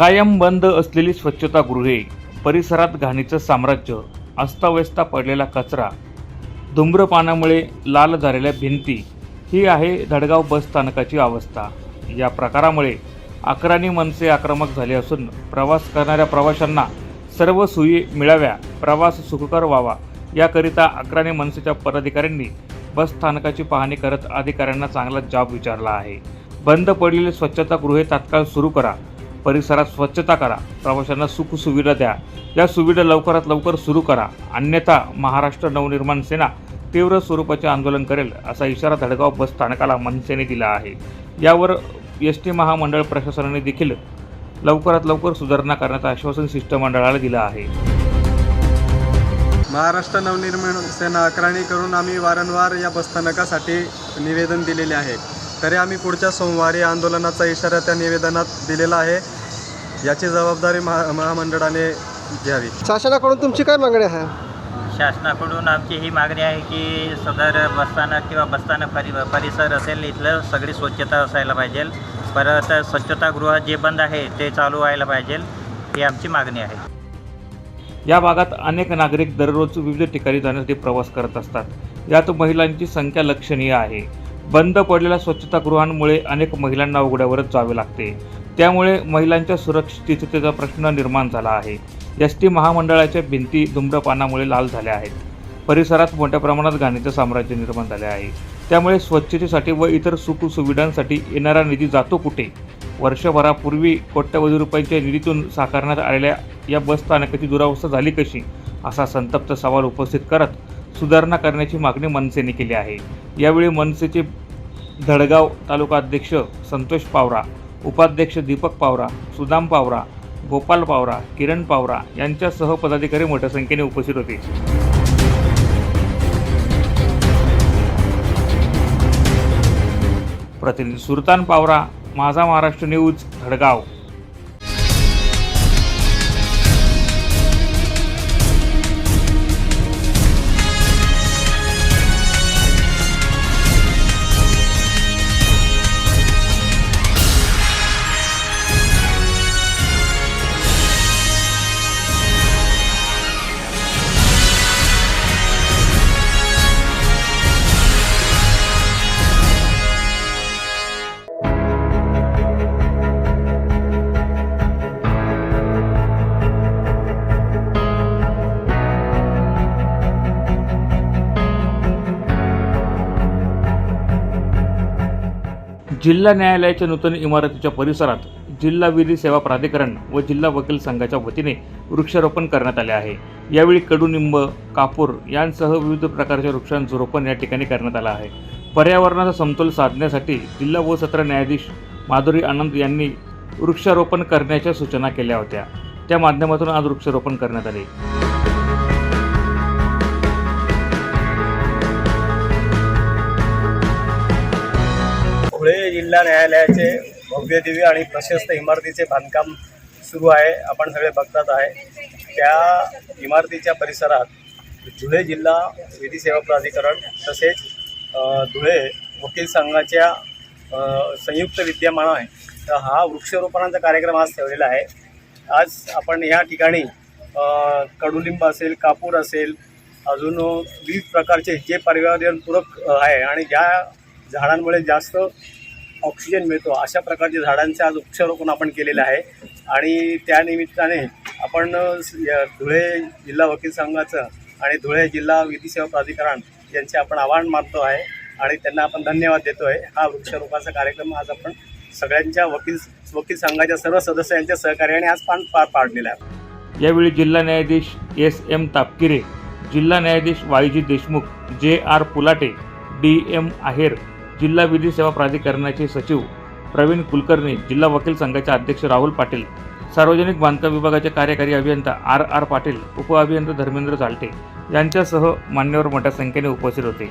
कायम बंद असलेली स्वच्छतागृहे परिसरात घाणीचं साम्राज्य अस्ताव्यस्ता पडलेला कचरा धूम्रपानामुळे लाल झालेल्या भिंती ही आहे धडगाव बस स्थानकाची अवस्था. या प्रकारामुळे अकरानी मनसे आक्रमक झाले असून प्रवास करणाऱ्या प्रवाशांना सर्व सोयी मिळाव्या प्रवास सुखकर व्हावा याकरिता अकरानी मनसेच्या पदाधिकाऱ्यांनी बस स्थानकाची पाहणी करत अधिकाऱ्यांना चांगला जाब विचारला आहे. बंद पडलेली स्वच्छतागृहे तात्काळ सुरू करा परिसरात स्वच्छता करा. प्रवाशांना सुखसुविधा द्या. या सुविधा लवकरात लवकर सुरू करा. अन्यथा महाराष्ट्र नवनिर्माण सेना तीव्र स्वरूपाचे आंदोलन करेल असा इशारा धडगाव बस स्थानकाला मनसेने दिला आहे. यावर एस टी महामंडळ प्रशासनाने देखील लवकरात लवकर सुधारणा करण्याचं आश्वासन शिष्टमंडळाला दिलं आहे. महाराष्ट्र नवनिर्माण सेना अकराणी करून आम्ही वारंवार या बसस्थानकासाठी निवेदन दिलेले आहे. तरी आम्ही पुढच्या सोमवारी आंदोलनाचा इशारा त्या निवेदनात दिलेला आहे. याची जबाबदारी महा महामंडळाने घ्यावी. शासनाकडून तुमची काय मागणी आहे? शासनाकडून आमची ही मागणी आहे की सदर बसस्थानक किंवा बसस्थानक परि परिसर असेल इथलं सगळी स्वच्छता असायला पाहिजे. परत स्वच्छतागृह जे बंद आहे ते चालू व्हायला पाहिजे ही आमची मागणी आहे. या भागात अनेक नागरिक दररोज विविध ठिकाणी जाण्यासाठी प्रवास करत असतात. यात महिलांची संख्या लक्षणीय आहे. बंद पडलेल्या स्वच्छतागृहांमुळे अनेक महिलांना उघड्यावरच जावे लागते. त्यामुळे महिलांच्या सुरक्षिततेचा प्रश्न निर्माण झाला आहे. एस टी महामंडळाच्या भिंती धूम्रपानामुळे लाल झाल्या आहेत. परिसरात मोठ्या प्रमाणात घाणीचं साम्राज्य निर्माण झाले आहे. त्यामुळे स्वच्छतेसाठी व इतर सुखसुविधांसाठी येणारा निधी जातो कुठे? वर्षभरापूर्वी कोट्यवधी रुपयांच्या निधीतून साकारण्यात आलेल्या या बस स्थानकाची दुरावस्था झाली कशी? असा संतप्त सवाल उपस्थित करत सुधारणा करण्याची मागणी मनसेने केली आहे. यावेळी मनसेचे धडगाव तालुका अध्यक्ष संतोष पावरा उपाध्यक्ष दीपक पावरा सुदाम पावरा गोपाल पावरा किरण पावरा यांच्यासह पदाधिकारी मोठ्या संख्येने उपस्थित होते. प्रतिनिधी सुलतान पावरा माझा महाराष्ट्र न्यूज धडगाव. जिल्हा न्यायालयाच्या नूतन इमारतीच्या परिसरात जिल्हा विधी सेवा प्राधिकरण व जिल्हा वकील संघाच्या वतीने वृक्षारोपण करण्यात आले आहे. यावेळी कडुनिंब कापूर यांसह विविध प्रकारच्या वृक्षांचं रोपण या ठिकाणी करण्यात आलं आहे. पर्यावरणाचा समतोल साधण्यासाठी जिल्हा व सत्र न्यायाधीश माधुरी आनंद यांनी वृक्षारोपण करण्याच्या सूचना केल्या होत्या. त्या माध्यमातून आज वृक्षारोपण करण्यात आले. जिल्हा न्यायालयाचे भव्यदिव्य आणि प्रशस्त इमारतीचे बांधकाम सुरू आहे. आपण सगळे बघतात आहे. त्या इमारतीच्या परिसरात धुळे जिल्हा विधी सेवा प्राधिकरण तसेच धुळे वकील संघाच्या संयुक्त विद्यमान आहे तर हा वृक्षारोपणाचा कार्यक्रम आज ठेवलेला आहे. आज आपण ह्या ठिकाणी कडुलिंब असेल कापूर असेल अजून विविध प्रकारचे जे पर्यावरणपूरक आहे आणि ज्या झाडांमुळे जास्त ऑक्सिजन मिळतो. अशा प्रकारच्या झाडांचे आज वृक्षारोपण आपण केलेलं आहे. आणि त्यानिमित्ताने आपण धुळे जिल्हा वकील संघाचं आणि धुळे जिल्हा विधी सेवा प्राधिकरण यांचे आपण आवाहन मानतो आहे आणि त्यांना आपण धन्यवाद देतो आहे हा वृक्षारोपणाचा कार्यक्रम आज आपण सगळ्यांच्या वकील वकील संघाच्या सर्व सदस्यांच्या सहकार्याने आज पान पार पाडलेला आहे. यावेळी जिल्हा न्यायाधीश एस एम तापकिरे जिल्हा न्यायाधीश Y G Deshmukh J R Pulate D M Aher जिल्हा विधी सेवा प्राधिकरणाचे सचिव प्रवीण कुलकर्णी जिल्हा वकील संघाचे अध्यक्ष राहुल पाटील सार्वजनिक बांधकाम विभागाचे कार्यकारी अभियंता आर आर पाटील उपअभियंता धर्मेंद्र झालटे यांच्यासह मान्यवर मोठ्या संख्येने उपस्थित होते.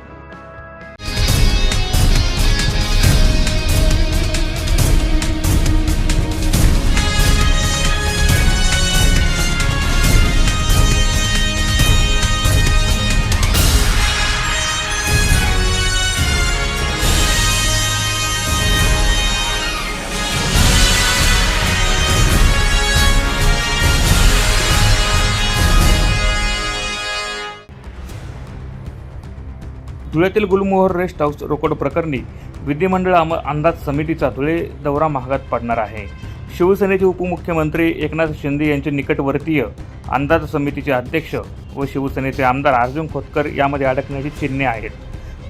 धुळ्यातील गुलमोहर रेस्ट हाऊस रोकड प्रकरणी विधिमंडळ आम अंदाज समितीचा धुळे दौरा महागात पडणार आहे. शिवसेनेचे उपमुख्यमंत्री एकनाथ शिंदे यांचे निकटवर्तीय अंदाज समितीचे अध्यक्ष व शिवसेनेचे आमदार अर्जुन खोतकर यामध्ये अडकण्याची चिन्हे आहेत.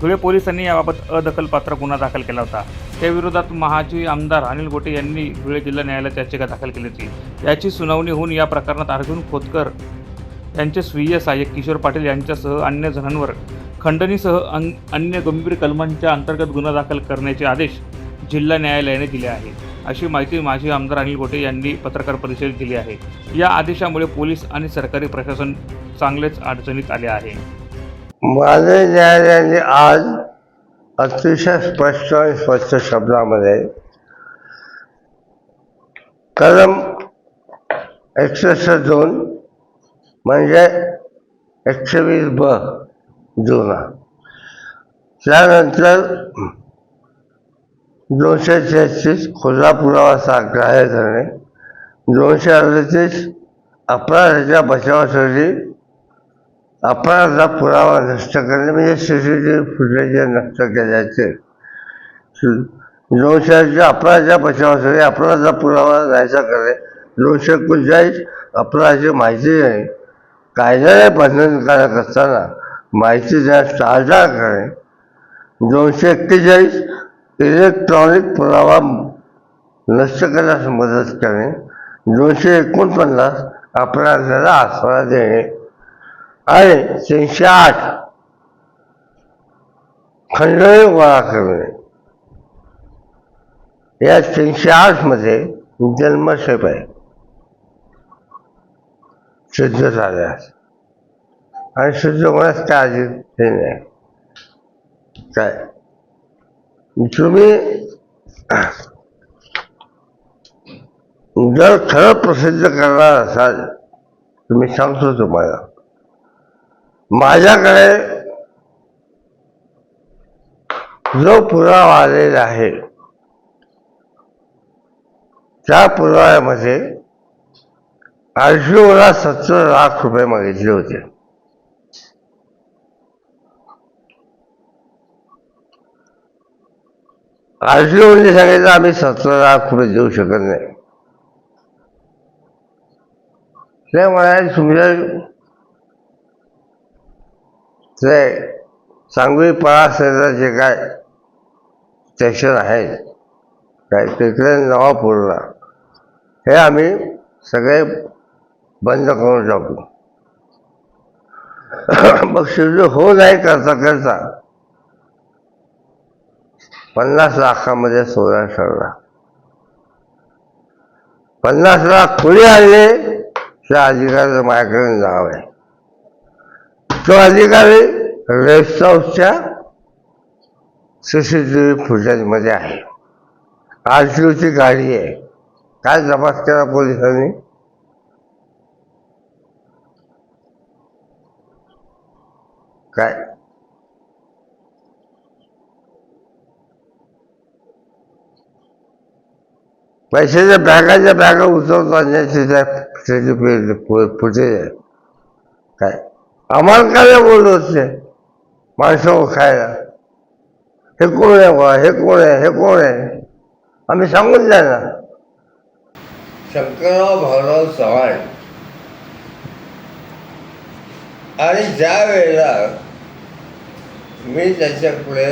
धुळे पोलिसांनी याबाबत अदखलपात्र गुन्हा दाखल केला होता. त्याविरोधात महाजी आमदार अनिल गोटे यांनी धुळे जिल्हा न्यायालयात याचिका दाखल केली होती याची सुनावणी होऊन या प्रकरणात अर्जुन खोतकर यांचे स्वीय सहाय्यक किशोर पाटील यांच्यासह अन्य जणांवर खंडणीसह अन अन्य गंभीर कलमांच्या अंतर्गत गुन्हा दाखल करण्याचे आदेश जिल्हा न्यायालयाने दिले आहे. अशी माहिती माजी आमदार अनिल गोटे यांनी पत्रकार परिषदेत दिली आहे. या आदेशामुळे पोलीस आणि सरकारी प्रशासन चांगलेच अडचणीत आले आहे. माझे न्यायालयाने आज अतिशय स्पष्ट आणि स्पष्ट शब्दामध्ये कलम एकसष्ट दोन म्हणजे एकशे वीस ब जुना त्यानंतर दोनशे छत्तीस खुला पुरावा ग्राह्य करणे दोनशे अडतीस अपराधाच्या बचावासाठी अपराधाचा पुरावा नष्ट करणे म्हणजे C C T V footage नष्ट केल्याचे. दोनशेच्या अपराधाच्या बचावासाठी अपराधाचा पुरावा जायचा करणे. दोनशे एकोणचाळीस अपराधाची माहिती देणे. कायद्याने बंधनकारक असताना माहिती द्या टाळटाळ करणे दोनशे एक्केचाळीस इलेक्ट्रॉनिक पुरावा नष्ट करण्यास मदत करणे दोनशे एकोणपन्नास अपराधाला आसरा देणे आणि तीनशे आठ खंडणी गोळा करणे या तीनशे आठमध्ये जन्मशेप आहे सिद्ध झाल्यास आणि सिद्ध होण्यास काय हे नाही काय? तुम्ही जर खरं प्रसिद्ध करणार असाल तुम्ही सांगतो तुम्हाला. माझ्याकडे जो पुरावा आलेला आहे त्या पुराव्यामध्ये आरटीओला सत्तर लाख रुपये मागितले होते. आरटीओने म्हणजे सांगितलं आम्ही सतरा लाख रुपये देऊ शकत नाही. ते म्हणाले तुमच्या ते सांगवी पळा जे काय स्टेशन आहे काय तिकडे नवापूरला हे आम्ही सगळे बंद करून टाकू. मग शिवजी हो नाही करता करता पन्नास लाखामध्ये सोळा ठरला पन्नास लाख पुढे आणले त्या अधिकाऱ्याचं माझ्याकडे नाव आहे तो अधिकारी रेस्ट हाऊसच्या सी सी टी व्ही फुटेजमध्ये आहे. आर टी ओची गाडी आहे. काय तपास केला पोलिसांनी? काय? पैशाच्या बॅगाच्या बॅगा उचलतो पुढे काय? आम्हाला काय बोललो माणसं खायला हे कोण आहे बा हे कोण आहे? हे कोण आहे? आम्ही सांगून द्या ना. शंकरराव भाऊराव चव्हाण. आणि ज्या वेळेला मी त्याच्यापुढे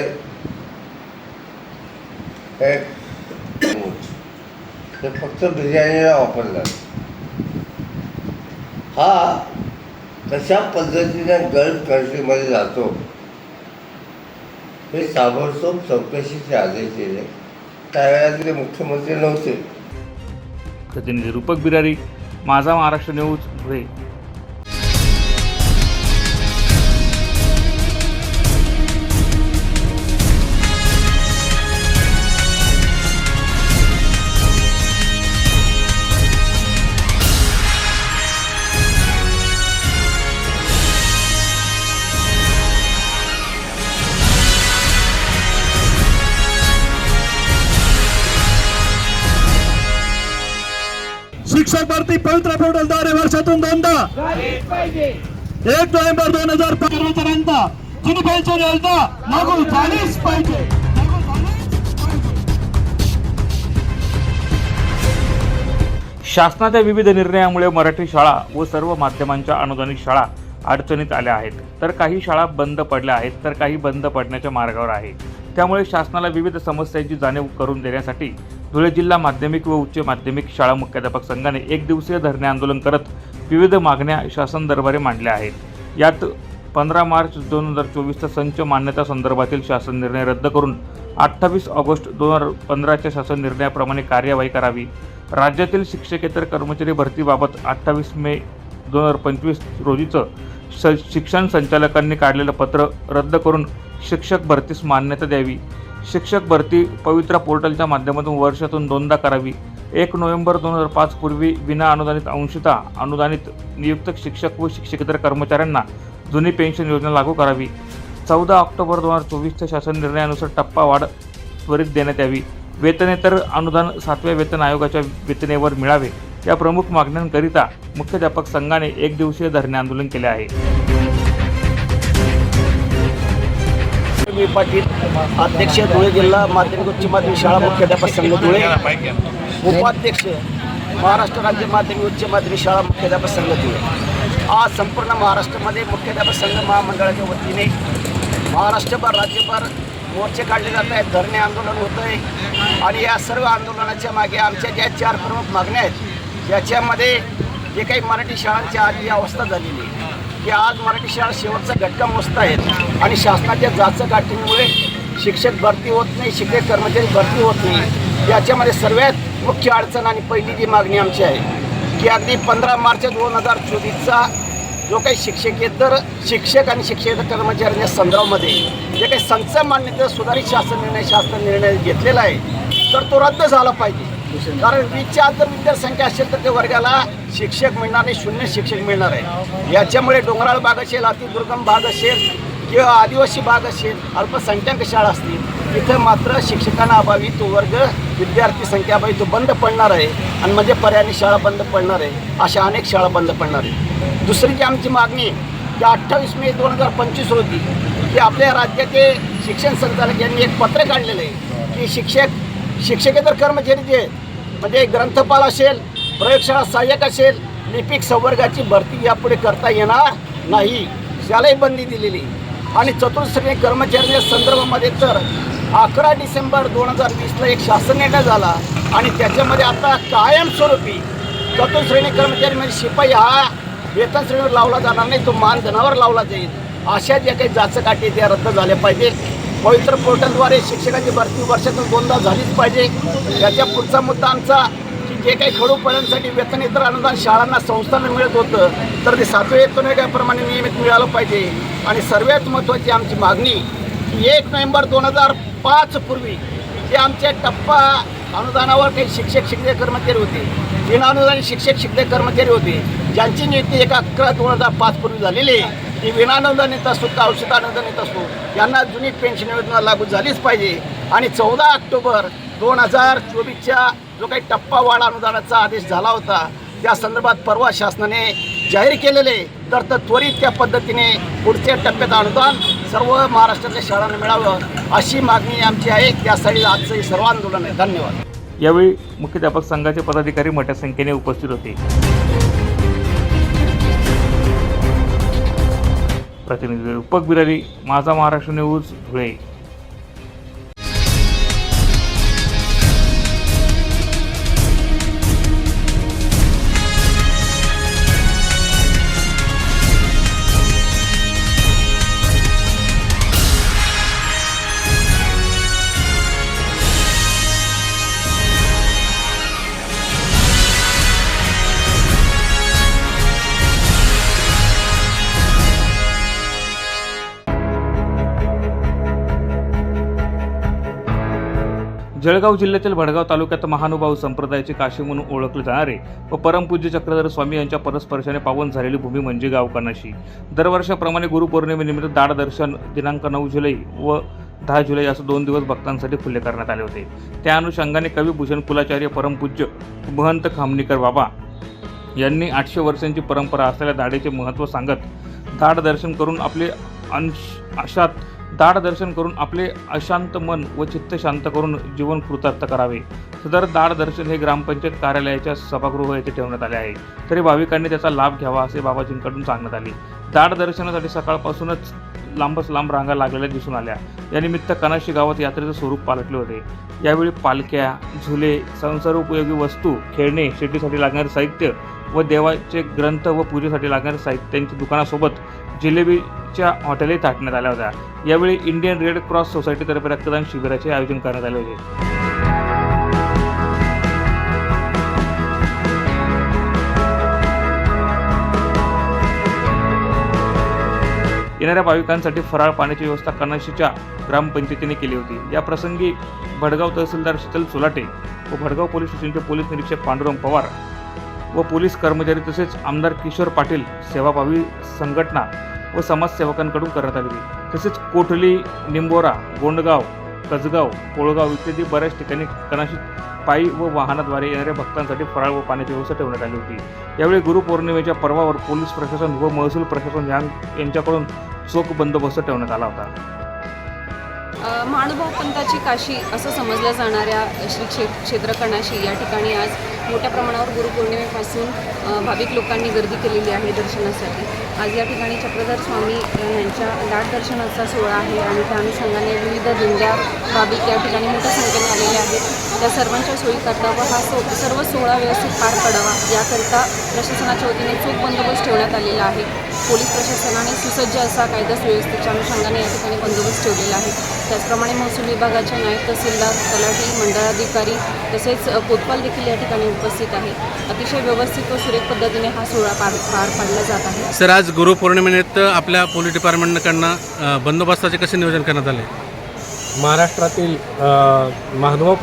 एक ते फक्त बिर्याणीला वापरलं. हा कशा पद्धतीने गल्फ कंट्रीमध्ये जातो हे ताबडतोब चौकशीचे आदेश दिले. त्यावेळेला ते मुख्यमंत्री नव्हते. प्रतिनिधी रूपक बिरारी माझा महाराष्ट्र न्यूज धुळे. वर्षातून दोनदा. एक नोव्हेंबर दोन हजार पंधरापर्यंत जुनी पेन्शन योजना लागू लागू झालीच पाहिजे. शासनाच्या विविध निर्णयामुळे मराठी शाळा व सर्व माध्यमांच्या अनुदानित शाळा अडचणीत आल्या आहेत. तर काही शाळा बंद पडल्या आहेत तर काही बंद पडण्याच्या मार्गावर आहे. त्यामुळे शासनाला विविध समस्यांची जाणीव करून देण्यासाठी धुळे जिल्हा माध्यमिक व उच्च माध्यमिक शाळा मुख्याध्यापक संघाने एक दिवसीय धरणे आंदोलन करत विविध मागण्या शासन दरबारी मांडल्या आहेत. यात पंधरा मार्च दोन हजार चोवीसचा संच मान्यता संदर्भातील शासन निर्णय रद्द करून अठ्ठावीस ऑगस्ट दोन हजार पंधराच्या शासन निर्णयाप्रमाणे कार्यवाही करावी. राज्यातील शिक्षकेतर कर्मचारी भरतीबाबत अठ्ठावीस मे दोन हजार पंचवीस रोजीचं स शिक्षण संचालकांनी काढलेलं पत्र रद्द करून शिक्षक भरतीस मान्यता द्यावी. शिक्षक भरती पवित्रा पोर्टलच्या माध्यमातून वर्षातून दोनदा करावी. एक नोव्हेंबर दोन हजार पाच पूर्वी विना अनुदानित अंशतः अनुदानित नियुक्त शिक्षक व शिक्षकेतर कर्मचाऱ्यांना जुनी पेन्शन योजना लागू करावी. चौदा ऑक्टोबर दोन हजार चोवीसच्या शासन निर्णयानुसार टप्पा वाढ त्वरित देण्यात यावी. वेतनेतर अनुदान सातव्या वेतन आयोगाच्या वेतनेवर मिळावे. या प्रमुख मागण्यांकरिता मुख्याध्यापक संघाने एक दिवसीय धरणे आंदोलन केले आहे. मी पाटील अध्यक्ष धुळे जिल्हा माध्यमिक उच्च माध्यमिक शाळा मुख्याध्यापक संघ धुळे उपाध्यक्ष महाराष्ट्र राज्य माध्यमिक उच्च माध्यमिक शाळा मुख्याध्यापक संघ धुळे. आज संपूर्ण महाराष्ट्रामध्ये मुख्याध्यापक संघ महामंडळाच्या वतीने महाराष्ट्रभर राज्यभर मोर्चे काढले जात आहेत. धरणे आंदोलन होतं आहे आणि या सर्व आंदोलनाच्या मागे आमच्या ज्या चार प्रमुख मागण्या आहेत याच्यामध्ये जे काही मराठी शाळांची आज अवस्था झालेली आहे की आज मराठी शाळा शेवटचा घटका मस्त आहेत आणि शासनाच्या जाचं गाठीमुळे शिक्षक भरती होत नाही शिक्षक कर्मचारी भरती होत नाही. याच्यामध्ये सर्वात मुख्य अडचण आणि पहिली जी मागणी आमची आहे की अगदी पंधरा मार्च दोन हजार चोवीसचा जो काही शिक्षकेतर शिक्षक आणि शिक्षकेतर कर्मचाऱ्यांच्या संदर्भामध्ये जे काही संच मान्यता सुधारित शासन निर्णय शासन निर्णय घेतलेला आहे तर तो रद्द झाला पाहिजे. कारण वीसच्या आत जर विद्यार्थ्यांख्या असेल तर त्या वर्गाला शिक्षक मिळणार नाही शून्य शिक्षक मिळणार आहे. याच्यामुळे डोंगराळ भाग असेल अतिदुर्गम भाग असेल किंवा आदिवासी भाग असेल अल्पसंख्याक शाळा असतील तिथं मात्र शिक्षकांना अभावी तो वर्ग विद्यार्थी संख्या अभावी तो बंद पडणार आहे. आणि म्हणजे पर्यायी शाळा बंद पडणार आहे अशा अनेक शाळा बंद पडणार आहे दुसरी जी आमची मागणी की अठ्ठावीस मे दोन हजार पंचवीस रोजी की आपल्या राज्याचे शिक्षण संचालक यांनी एक पत्र काढलेलं आहे की शिक्षक शिक्षकेतर कर्मचारी जे म्हणजे ग्रंथपाल असेल प्रयोगशाळा सहाय्यक असेल लिपिक संवर्गाची भरती यापुढे करता येणार नाही. त्यालाही बंदी दिलेली. आणि चतुर्श्रेणी कर्मचाऱ्यांच्या संदर्भामध्ये तर अकरा डिसेंबर दोन हजार वीसला एक शासन निर्णय झाला आणि त्याच्यामध्ये आता कायमस्वरूपी चतुर्थश्रेणी कर्मचारी म्हणजे शिपाई हा वेतन श्रेणीवर लावला जाणार नाही तो मानधनावर लावला जाईल. अशा ज्या काही जाचकाठी त्या रद्द झाल्या पाहिजे. पवित्र पोर्टलद्वारे शिक्षकांची भरती वर्षातून दोनदा झालीच पाहिजे. याच्या पुढचा मुद्दा आमचा जे काही खडूपाड्यांसाठी वेतन इतर अनुदान शाळांना संस्थांना मिळत होतं तर ते सातव्या येतो त्याप्रमाणे नियमित मिळालं पाहिजे. आणि सर्वात महत्त्वाची आमची मागणी की एक नोव्हेंबर दोन हजार पाच पूर्वी जे आमच्या टप्पा अनुदानावर काही शिक्षक शिक्षक कर्मचारी होते विनानुदानी शिक्षक शिक्षक कर्मचारी होते ज्यांची नियुक्ती एक अकरा दोन हजार पाच पूर्वी झालेली आहे. ती येत असो का औषध अनुदानित असो यांना जुनी पेन्शन योजना लागू झालीच पाहिजे. आणि चौदा ऑक्टोबर दोन हजार चोवीसच्या जो काही टप्पा वाढ अनुदानाचा आदेश झाला होता त्या संदर्भात परवा शासनाने जाहीर केलेले तर तर त्वरित त्या पद्धतीने पुढच्या टप्प्यात अनुदान सर्व महाराष्ट्रातल्या शाळांना मिळावं अशी मागणी आमची आहे. त्यासाठी आजचं हे सर्व आंदोलन आहे. धन्यवाद. यावेळी मुख्याध्यापक संघाचे पदाधिकारी मोठ्या संख्येने उपस्थित होते. प्रतिनिधी रूपक बिरारी माझा महाराष्ट्र न्यूज धुळे. जळगाव जिल्ह्यातील भडगाव तालुक्यात महानुभाव संप्रदायाचे काशी म्हणून ओळखले जाणारे व परमपूज्य चक्रधर स्वामी यांच्या परस्पर्शाने पावन झालेली भूमी म्हणजे गाव दरवर्षाप्रमाणे गुरुपौर्णिमेनिमित्त दाड दर्शन दिनांक नऊ जुलै व दहा जुलै असं दोन दिवस भक्तांसाठी खुले करण्यात आले होते. त्या अनुषंगाने कविभूषण कुलाचार्य परमपूज्य महंत खामणीकर बाबा यांनी आठशे वर्षांची परंपरा असलेल्या दाढेचे महत्त्व सांगत दाढ दर्शन करून आपले अंश अशात दाड दर्शन करून आपले अशांत मन व चित्त शांत करून जीवन कृतार्थ करावे. सदर दाड दर्शन हे ग्रामपंचायत कार्यालयाच्या सभागृह येथे ठेवण्यात आले आहे. तरी भाविकांनी त्याचा लाभ घ्यावा असे बाबाजींकडून सांगण्यात आले. दाड दर्शनासाठी सकाळपासूनच लांबच लांब रांगा लागलेल्या दिसून आल्या. यानिमित्त कनाशी गावात यात्रेचं स्वरूप पालटले होते. यावेळी पालख्या झुले संसारोपयोगी वस्तू खेळणे शेतीसाठी लागणारे साहित्य व देवाचे ग्रंथ व पूजेसाठी लागणारे साहित्यांच्या दुकानासोबत जिलेबी च्या हॉटेलही थाटण्यात आल्या होत्या. यावेळी इंडियन रेड क्रॉस सोसायटीतर्फे रक्तदान शिबिराचे आयोजन करण्यात आले होते. येणाऱ्या भाविकांसाठी फराळ पाण्याची व्यवस्था कणशीच्या ग्रामपंचायतीने केली होती. या प्रसंगी भडगाव तहसीलदार शीतल सुलाटे व भडगाव पोलीस स्टेशनचे पोलीस निरीक्षक पांडुरंग पवार व पोलीस कर्मचारी तसेच आमदार किशोर पाटील सेवाभावी संघटना व समाजसेवकांकडून करण्यात आली तसेच कोठली निंबोरा गोंडगाव कसगाव कोळगाव इत्यादी बऱ्याच ठिकाणी कणाशी पायी व वाहनाद्वारे येणाऱ्या भक्तांसाठी फराळ व पाण्याची व्यवस्था ठेवण्यात आली होती. यावेळी गुरुपौर्णिमेच्या पर्वावर पोलीस प्रशासन व महसूल प्रशासन यां यांच्याकडून चोख बंदोबस्त ठेवण्यात आला होता. महानुभाव पंथाची काशी असं समजल्या जाणाऱ्या श्री क्षे क्षेत्रकणाशी या ठिकाणी आज मोठ्या प्रमाणावर गुरुपौर्णिमेपासून भाविक लोकांनी गर्दी केलेली आहे दर्शनासाठी. आज या ठिकाणी चक्रधर स्वामी यांच्या दाट दर्शनाचा सोहळा आहे आणि त्या अनुषंगाने विविध दिंड्या भाविक या ठिकाणी मोठ्या संख्येने आलेले आहेत. त्या सर्वांच्या सोयीकरता व हा सो सर्व सोहळा व्यवस्थित पार पडावा याकरिता प्रशासनाच्या वतीने चोख बंदोबस्त ठेवण्यात आलेला आहे. पोलीस प्रशासनाने सुसज्ज असा कायदा सुव्यवस्थेच्या अनुषंगाने या ठिकाणी बंदोबस्त ठेवलेला आहे. त्याचप्रमाणे महसूल विभागाचे नायब तहसीलदार तलाठी मंडळाधिकारी तसेच कोतपाल देखील या ठिकाणी उपस्थित आहे. अतिशय व्यवस्थित व सुरेख पद्धतीने हा सोहळा पार पार पाडला जात आहे. सर आज गुरुपौर्णिमेनिमित्त आपल्या पोलीस डिपार्टमेंटकडनं बंदोबस्ताचे कसे नियोजन करण्यात आले? महाराष्ट्रातील अ, महानुभाव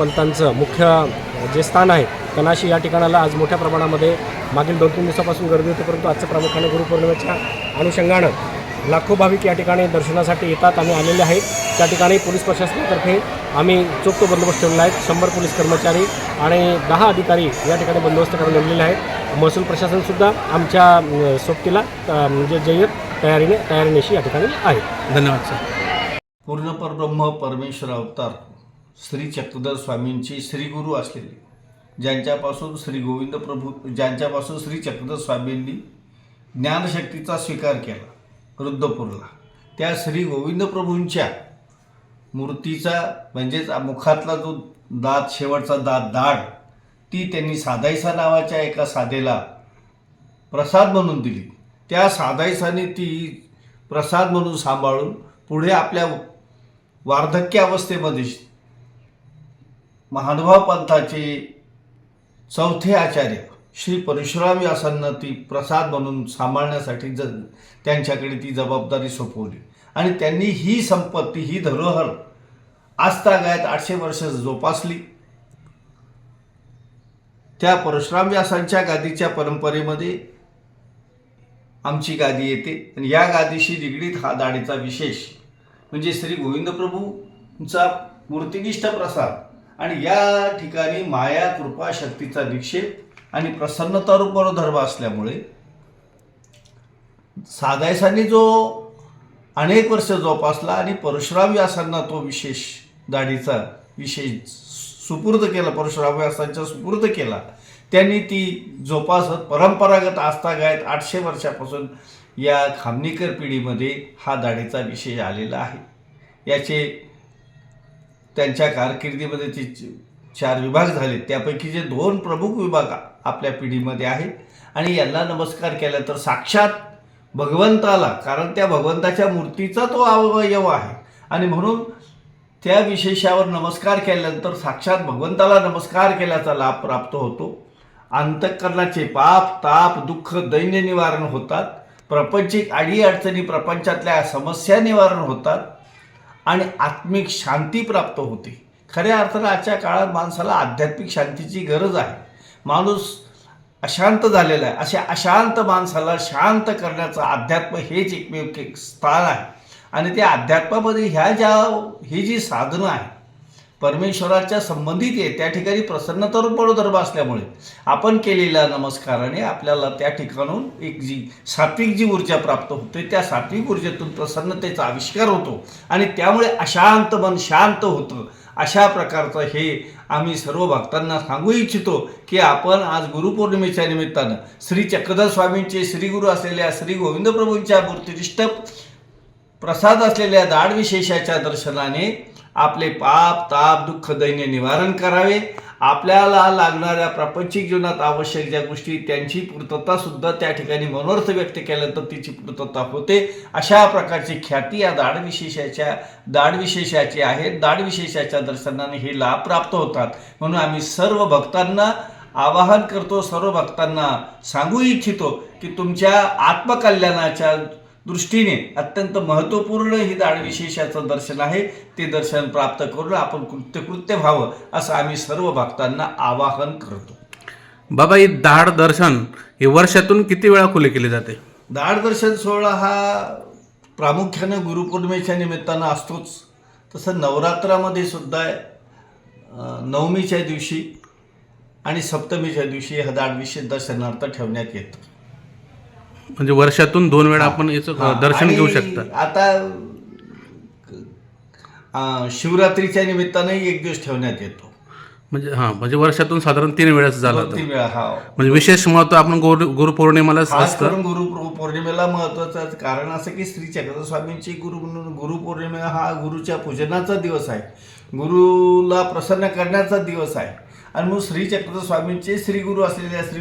मुख्य जे स्थान आहे कनाशी या ठिकाणाला आज मोठ्या प्रमाणामध्ये मागील दोन तीन दिवसापासून गर्दी होती परंतु आजचं प्रामुख्याने गुरुपौर्णिमेच्या अनुषंगानं लाखो भाविक या ठिकाणी दर्शनासाठी येतात आणि आलेले आहेत. त्या ठिकाणी पोलीस प्रशासनातर्फे आम्ही चोख तो बंदोबस्त ठेवलेला आहे. शंभर पोलीस कर्मचारी आणि दहा अधिकारी या ठिकाणी बंदोबस्त करून नेमलेले आहेत. महसूल प्रशासनसुद्धा आमच्या सोबतीला म्हणजे जय्यत तयारीने तयारीनेशी या ठिकाणी आहे. धन्यवाद सर. पूर्ण परब्रह्म परमेश्वर अवतार श्री चक्रधर स्वामींची श्रीगुरू असलेले ज्यांच्यापासून श्री गोविंद प्रभू ज्यांच्यापासून श्री चक्रधर स्वामींनी ज्ञानशक्तीचा स्वीकार केला रुद्रपूरला त्या श्री गोविंद प्रभूंच्या मूर्तीचा म्हणजेच मुखातला जो दात शेवटचा दात दाढ ती त्यांनी साधाईसा नावाच्या एका साधेला प्रसाद म्हणून दिली. त्या साधाईसाने ती प्रसाद म्हणून सांभाळून पुढे आपल्या वार्धक्य अवस्थेमध्ये महानुभाव पंथाचे चौथे आचार्य श्री परशुराम व्यासांना ती प्रसाद म्हणून सांभाळण्यासाठी ज त्यांच्याकडे ती जबाबदारी सोपवली. आणि त्यांनी ही संपत्ती ही धरोहर आजतागायत आठशे वर्ष जोपासली. त्या परशुराम व्यासांच्या गादीच्या परंपरेमध्ये आमची गादी येते. आणि या गादीशी निगडीत हा दाढीचा विशेष म्हणजे श्री गोविंद प्रभूंचा मूर्तिनिष्ठ प्रसाद. आणि या ठिकाणी माया कृपा शक्तीचा निक्षेप आणि प्रसन्नता रूप धर्म असल्यामुळे सादायसांनी जो अनेक वर्ष जोपासला आणि परशुराम व्यासांना तो विशेष दाढीचा विशेष सुपूर्द केला परशुराम व्यासांच्या सुपूर्द केला त्यांनी ती जोपासत परंपरागत आस्थागायत आठशे वर्षापासून या खामनीकर पिढीमध्ये हा दाढीचा विषय आलेला आहे. याचे त्यांच्या कारकिर्दीमध्ये ते च- चार विभाग झाले त्यापैकी जे दोन प्रमुख विभाग आपल्या पिढीमध्ये आहेत. आणि यांना नमस्कार केला तर साक्षात भगवंताला कारण त्या भगवंताच्या मूर्तीचा तो अवयव आहे. आणि म्हणून त्या विशेषावर नमस्कार केल्यानंतर साक्षात भगवंताला नमस्कार केल्याचा लाभ प्राप्त होतो. अंतःकरणाचे पाप ताप दुःख दैन्य निवारण होतात. प्रपंचिक अडीअडचणी प्रपंचातल्या समस्या निवारण होतात आणि आत्मिक शांती प्राप्त होते. खऱ्या अर्थानं आजच्या काळात माणसाला आध्यात्मिक शांतीची गरज आहे. माणूस अशांत झालेला आहे. अशा अशांत माणसाला शांत करण्याचं अध्यात्म हेच एकमेव एक स्थान आहे. आणि त्या अध्यात्मामध्ये ह्या ज्या ही जी साधनं आहे परमेश्वराच्या संबंधित आहे त्या ठिकाणी प्रसन्नता रूपाळू असल्यामुळे आपण केलेल्या नमस्काराने आपल्याला त्या ठिकाणून एक जी सात्विक जी ऊर्जा प्राप्त होते त्या सात्विक ऊर्जेतून प्रसन्नतेचा आविष्कार होतो. आणि त्यामुळे अशांत मन शांत होतं. अशा प्रकारचं हे आम्ही सर्व भक्तांना सांगू इच्छितो की आपण आज गुरुपौर्णिमेच्या निमित्तानं श्री चक्रधर स्वामींचे श्रीगुरू असलेल्या श्री गोविंद प्रभूंच्या मूर्तिनिष्ठ प्रसाद असलेल्या दाड विशेषाच्या दर्शनाने आपले पाप ताप दुःख दैन्य निवारण करावे. आपल्याला लागणाऱ्या प्रापंचिक जीवनात आवश्यक ज्या गोष्टी त्यांची पूर्तता सुद्धा त्या ठिकाणी मनोर्थ व्यक्त केल्यानंतर तिची पूर्तता होते. अशा प्रकारची ख्याती या दाड विशेषाच्या दाड विशेषाची आहे दर्शनाने हे लाभ प्राप्त होतात. म्हणून आम्ही सर्व भक्तांना आवाहन करतो सर्व भक्तांना सांगू इच्छितो की तुमच्या आत्मकल्याणाच्या दृष्टीने अत्यंत महत्त्वपूर्ण ही दाड विशेषाचं दर्शन आहे. ते दर्शन प्राप्त करून आपण कृत्यकृत्य व्हावं असं आम्ही सर्व भक्तांना आवाहन करतो. बाबा ही दाढ दर्शन हे वर्षातून किती वेळा खुले केले जाते? दाड दर्शन सोहळा हा प्रामुख्यानं गुरुपौर्णिमेच्या निमित्तानं असतोच. तसं नवरात्रामध्ये सुद्धा नवमीच्या दिवशी आणि सप्तमीच्या दिवशी हा दाड विशेष दर्शनार्थ ठेवण्यात येतं. म्हणजे वर्षातून दोन वेळा आपण याचं दर्शन घेऊ शकता. आता अं, शिवरात्रीच्या निमित्तानंही एक दिवस ठेवण्यात येतो. म्हणजे हां म्हणजे वर्षातून साधारण तीन वेळाच झाला तीन वेळा हा. म्हणजे विशेष महत्त्व आपण गुरु गुरुपौर्णिमेलाच खास असतं. करून गुरु पौर्णिमेला महत्वाचं कारण असं की श्री चक्रधर स्वामींची गुरु म्हणून गुरुपौर्णिमा हा गुरुच्या पूजनाचा दिवस आहे. गुरुला प्रसन्न करण्याचा दिवस आहे. आणि मग श्री चक्रधर स्वामींचे श्री गुरु असलेल्या श्री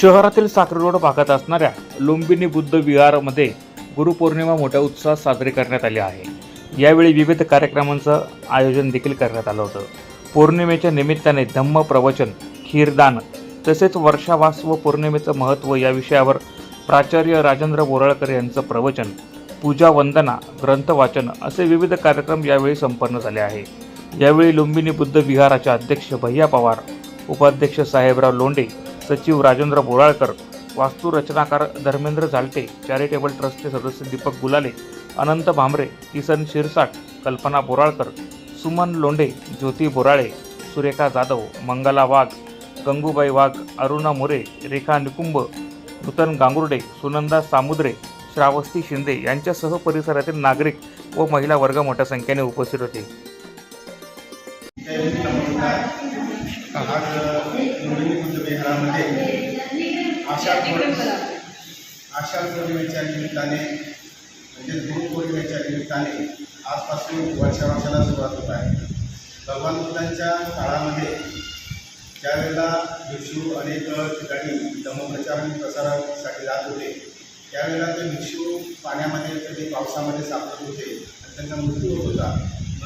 शहरातील साखर रोड भागात असणाऱ्या लुंबिनी बुद्ध विहारमध्ये गुरुपौर्णिमा मोठ्या उत्साहात साजरी करण्यात आली आहे. यावेळी विविध कार्यक्रमांचं आयोजन देखील करण्यात आलं होतं. पौर्णिमेच्या निमित्ताने धम्म प्रवचन खीरदान तसेच वर्षावास व पौर्णिमेचं महत्त्व या विषयावर प्राचार्य राजेंद्र बोराळकर यांचं प्रवचन पूजा वंदना ग्रंथवाचन असे विविध कार्यक्रम यावेळी संपन्न झाले आहे. यावेळी लुंबिनी बुद्ध विहाराचे अध्यक्ष भैया पवार उपाध्यक्ष साहेबराव लोंडे सचिव राजेंद्र बोराळकर वास्तुरचनाकार धर्मेंद्र झालटे चॅरिटेबल ट्रस्टचे सदस्य दीपक गुलाले अनंत भांबरे किसन शिरसाट कल्पना बोराळकर सुमन लोंढे ज्योती बोराळे सुरेखा जाधव मंगला वाघ गंगूबाई वाघ अरुणा मोरे रेखा निकुंभ नूतन गांगुर्डे सुनंदा सामुद्रे श्रावस्ती शिंदे यांच्यासह परिसरातील नागरिक व महिला वर्ग मोठ्या संख्येने उपस्थित होते. आषाढ पौर्णिमा आषाढ पौर्णिमेच्या निमित्ताने म्हणजे गुरुपौर्णिमेच्या निमित्ताने आजपासून वर्षावर्षाला सुरुवात होत आहे. भगवान बुद्धांच्या काळामध्ये ज्यावेळेला भिक्षू अनेक ठिकाणी धर्मप्रचार आणि प्रसारासाठी जात होते त्यावेळेला ते भिक्षू पाण्यामध्ये कधी पावसामध्ये सापडत होते आणि त्यांचा मृत्यू होत होता.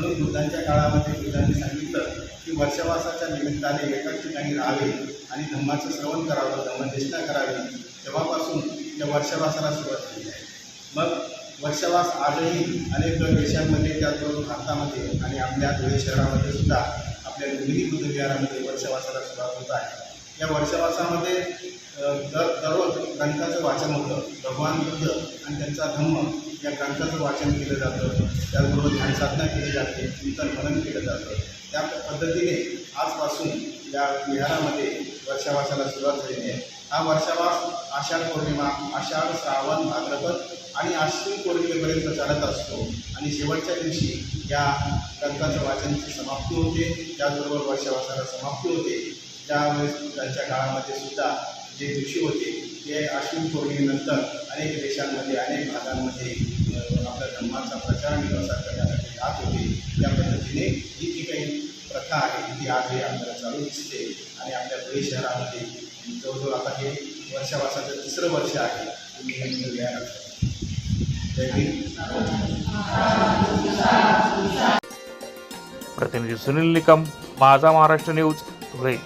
म्हणून बुद्धांच्या काळामध्ये बुद्धांनी सांगितलं की वर्षवासाच्या निमित्ताने एकाच ठिकाणी राहावे आणि धम्माचं श्रवण करावं धम्मदेशना करावी. तेव्हापासून त्या वर्षवासाला सुरुवात झाली आहे. मग वर्षवास आजही अनेक देशांमध्ये त्याचबरोबर भारतामध्ये आणि आपल्या धुळे शहरामध्ये सुद्धा आपल्या लुंबिनी बुद्धविहारामध्ये वर्षवासाला सुरुवात होत आहे. या वर्षवासामध्ये दर दररोज ग्रंथाचं वाचन होतं भगवान बुद्ध आणि त्यांचा धम्म. या ग्रंथाचं वाचन केलं जातं त्याचबरोबर ध्यानसाधना केली जाते चिंतन मनन केलं जातं. त्या पद्धतीने आजपासून या विहारामध्ये वर्षावासाला सुरुवात झालेली आहे. हा वर्षावास आषाढ पौर्णिमा आषाढ श्रावण भाद्रपद आणि आश्विन पौर्णिमेपर्यंत चालत असतो आणि शेवटच्या दिवशी या ग्रंथाचं वाचनाची समाप्ती होते त्याचबरोबर वर्षावासाला समाप्ती होते. त्यावेळेस त्यांच्या काळामध्ये सुद्धा जे दिवशी होते ते अश्विन पौर्णिमेनंतर अनेक देशांमध्ये अनेक भागांमध्ये आपल्या धर्माचा प्रचार आणि प्रसार करण्यासाठी जात होते. त्या पद्धतीने ही जी काही प्रथा आहे ती आजही आपल्याला चालू दिसते आणि आपल्या धुळे शहरामध्ये. जवळजवळ आता हे वर्षावासाचं तिसरं वर्ष आहे. प्रतिनिधी सुनील निकम माझा महाराष्ट्र न्यूज धुळे.